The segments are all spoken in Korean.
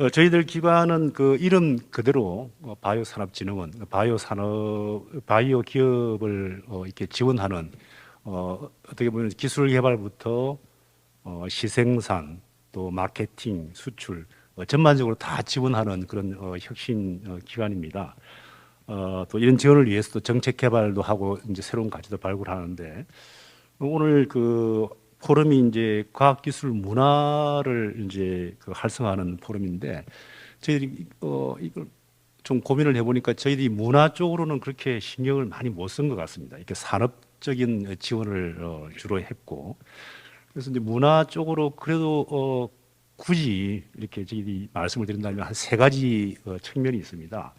어, 저희들 기관은 그 이름 그대로 어, 바이오 산업진흥원, 바이오 산업, 바이오 기업을 어, 이렇게 지원하는 어, 어떻게 보면 기술 개발부터 어, 시생산, 또 마케팅, 수출 어, 전반적으로 다 지원하는 그런 어, 혁신 어, 기관입니다. 어, 또 이런 지원을 위해서 또 정책 개발도 하고 이제 새로운 가치도 발굴하는데 오늘 그 포럼이 이제 과학기술 문화를 이제 그 활성화하는 포럼인데 저희들이 어 이걸 좀 고민을 해보니까 저희들이 문화 쪽으로는 그렇게 신경을 많이 못 쓴 것 같습니다. 이렇게 산업적인 지원을 어, 주로 했고 그래서 이제 문화 쪽으로 그래도 어 굳이 이렇게 저희들이 말씀을 드린다면 한 세 가지 어, 측면이 있습니다.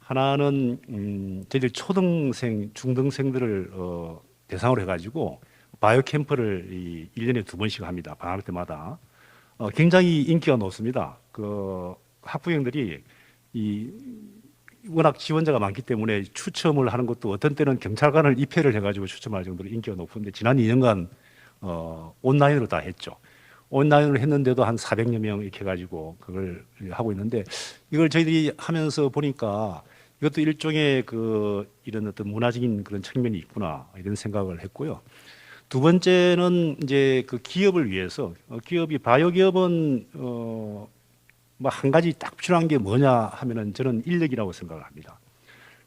하나는 음, 저희들 초등생, 중등생들을 어, 대상으로 해가지고 바이오 캠프를 이 1년에 두 번씩 합니다. 방학 때마다. 어, 굉장히 인기가 높습니다. 그 학부형들이 이 워낙 지원자가 많기 때문에 추첨을 하는 것도 어떤 때는 경찰관을 입회를 해가지고 추첨할 정도로 인기가 높은데 지난 2년간 어, 온라인으로 다 했죠. 온라인으로 했는데도 한 400여 명 이렇게 해가지고 그걸 하고 있는데 이걸 저희들이 하면서 보니까 이것도 일종의 그 이런 어떤 문화적인 그런 측면이 있구나 이런 생각을 했고요. 두 번째는 이제 그 기업을 위해서 어, 기업이 바이오 기업은 어, 뭐 한 가지 딱 필요한 게 뭐냐 하면은 저는 인력이라고 생각을 합니다.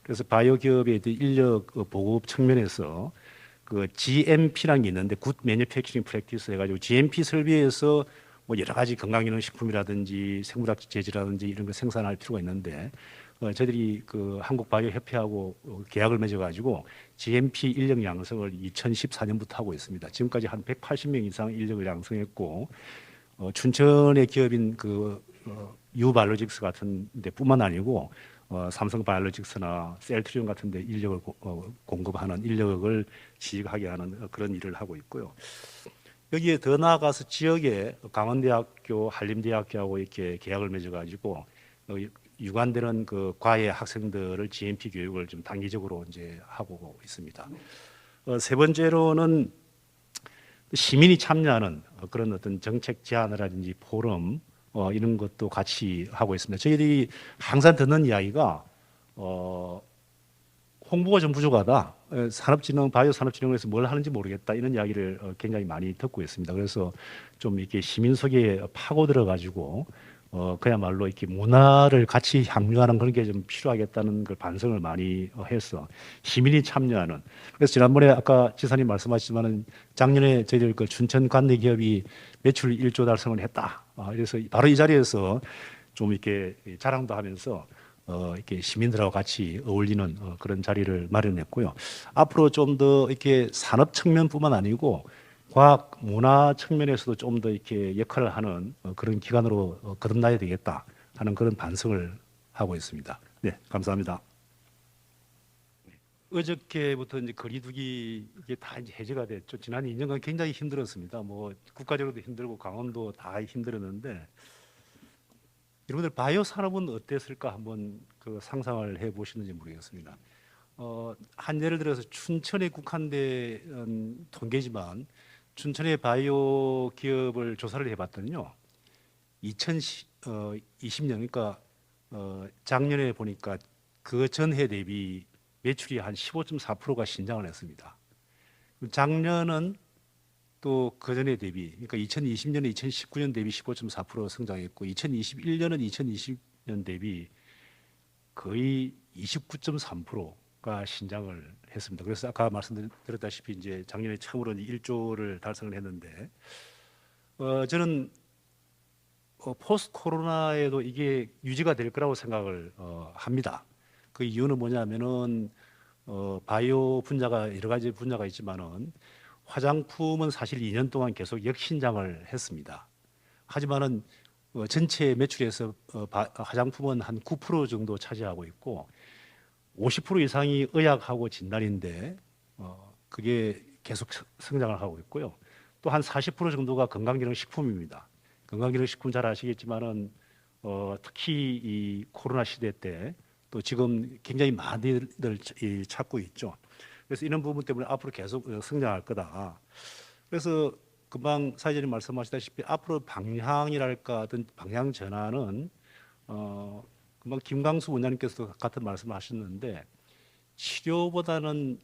그래서 바이오 기업의 그 인력 어, 보급 측면에서 그 GMP라는 게 있는데 굿 매니팩처링 프랙티스 해가지고 GMP 설비에서 뭐 여러 가지 건강기능식품이라든지 생물학 재질이라든지 이런 거 생산할 필요가 있는데 어, 저희들이 그 한국 바이오 협회하고 어, 계약을 맺어가지고 GMP 인력 양성을 2014년부터 하고 있습니다. 지금까지 한 180명 이상 인력을 양성했고 어, 춘천의 기업인 그 어, 유바이오직스 같은 데뿐만 아니고 어, 삼성 바이오로직스나 셀트리온 같은 데 인력을 고- 어, 공급하는 인력을 취직하게 하는 그런 일을 하고 있고요. 여기에 더 나아가서 지역에 강원대학교, 한림대학교하고 이렇게 계약을 맺어가지고 어, 유관되는 그 과외 학생들을 GMP 교육을 좀 단기적으로 이제 하고 있습니다. 어, 세 번째로는 시민이 참여하는 어, 그런 어떤 정책 제안이라든지 포럼 어, 이런 것도 같이 하고 있습니다. 저희들이 항상 듣는 이야기가 어, 홍보가 좀 부족하다. 에, 산업진흥, 바이오 산업진흥에서 뭘 하는지 모르겠다. 이런 이야기를 어, 굉장히 많이 듣고 있습니다. 그래서 좀 이렇게 시민 속에 파고 들어 가지고 어, 그야말로 이렇게 문화를 같이 향유하는 그런 게 좀 필요하겠다는 걸 반성을 많이 어, 해서 시민이 참여하는. 그래서 지난번에 아까 지사님 말씀하셨지만은 작년에 저희들 그 춘천 관내 기업이 매출 1조 달성을 했다. 아, 그래서 바로 이 자리에서 좀 이렇게 자랑도 하면서 어, 이렇게 시민들하고 같이 어울리는 어, 그런 자리를 마련했고요. 앞으로 좀 더 이렇게 산업 측면뿐만 아니고 과학 문화 측면에서도 좀 더 이렇게 역할을 하는 어, 그런 기관으로 어, 거듭나야 되겠다 하는 그런 반성을 하고 있습니다. 네, 감사합니다. 어저께부터 이제 거리두기 이게 다 이제 해제가 됐죠. 지난 2년간 굉장히 힘들었습니다. 뭐 국가적으로도 힘들고 강원도 다 힘들었는데 여러분들 바이오 산업은 어땠을까 한번 그 상상을 해 보시는지 모르겠습니다. 어, 한 예를 들어서 춘천에 국한된 통계지만 춘천의 바이오 기업을 조사를 해봤더니요. 2020년 그러니까 어, 작년에 보니까 그 전해 대비 매출이 한 15.4%가 신장을 했습니다. 작년은 또 그전에 대비 그러니까 2020년에 2019년 대비 15.4% 성장했고 2021년은 2020년 대비 거의 29.3% 가 신장을 했습니다. 그래서 아까 말씀드렸다시피 이제 작년에 처음으로 1조를 달성을 했는데 어, 저는 어, 포스트 코로나에도 이게 유지가 될 거라고 생각을 어, 합니다. 그 이유는 뭐냐면은 어, 바이오 분야가 여러 가지 분야가 있지만은 화장품은 사실 2년 동안 계속 역신장을 했습니다. 하지만은 어, 전체 매출에서 어, 바- 화장품은 한 9% 정도 차지하고 있고 50% 이상이 의학하고 진단인데 어, 그게 계속 성- 성장을 하고 있고요. 또 한 40% 정도가 건강기능식품입니다. 건강기능식품 잘 아시겠지만은 어, 특히 이 코로나 시대 때 또 지금 굉장히 많이들 이 찾고 있죠. 그래서 이런 부분 때문에 앞으로 계속 어, 성장할 거다. 그래서 금방 사회자님 말씀하시다시피 앞으로 방향이랄까 어떤 방향 전환은 어 금방 김강수 원장님께서도 같은 말씀을 하셨는데 치료보다는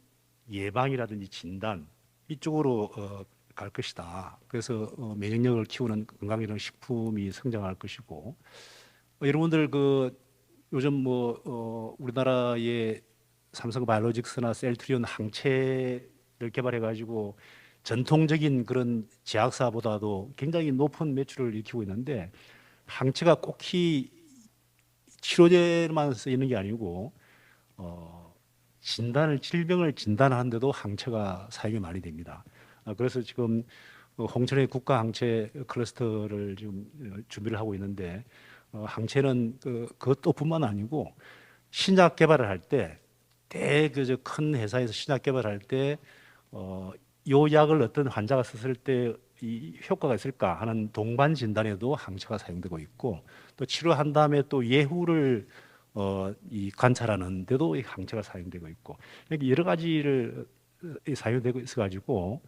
예방이라든지 진단 이쪽으로 어, 갈 것이다. 그래서 어, 면역력을 키우는 건강이라는 식품이 성장할 것이고 어, 여러분들 그 요즘 뭐 어, 우리나라의 삼성 바이오로직스나 셀트리온 항체를 개발해 가지고 전통적인 그런 제약사보다도 굉장히 높은 매출을 일으키고 있는데 항체가 꼭히 치료제만 쓰이는 게 아니고 어, 진단을 질병을 진단하는데도 항체가 사용이 많이 됩니다. 아, 그래서 지금 어, 홍천의 국가 항체 클러스터를 지금 어, 준비를 하고 있는데 어, 항체는 그, 그것도뿐만 아니고 신약 개발을 할 때 대그저 큰 회사에서 신약 개발할 때 어, 요 약을 어떤 환자가 썼을 때 이 효과가 있을까 하는 동반 진단에도 항체가 사용되고 있고 또 치료한 다음에 또 예후를 어, 이 관찰하는 데도 이 항체가 사용되고 있고 이렇게 여러 가지를 사용되고 있어 가지고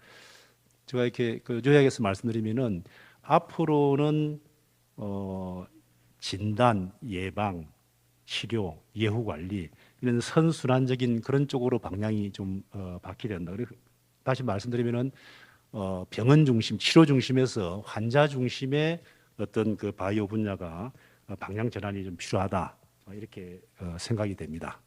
제가 이렇게 그 요약해서 말씀드리면은 앞으로는 어, 진단, 예방, 치료, 예후 관리 이런 선순환적인 그런 쪽으로 방향이 좀 어, 바뀌게 된다. 그래서 다시 말씀드리면은 어, 병원 중심, 치료 중심에서 환자 중심의 어떤 그 바이오 분야가 어, 방향 전환이 좀 필요하다 어, 이렇게 어, 생각이 됩니다.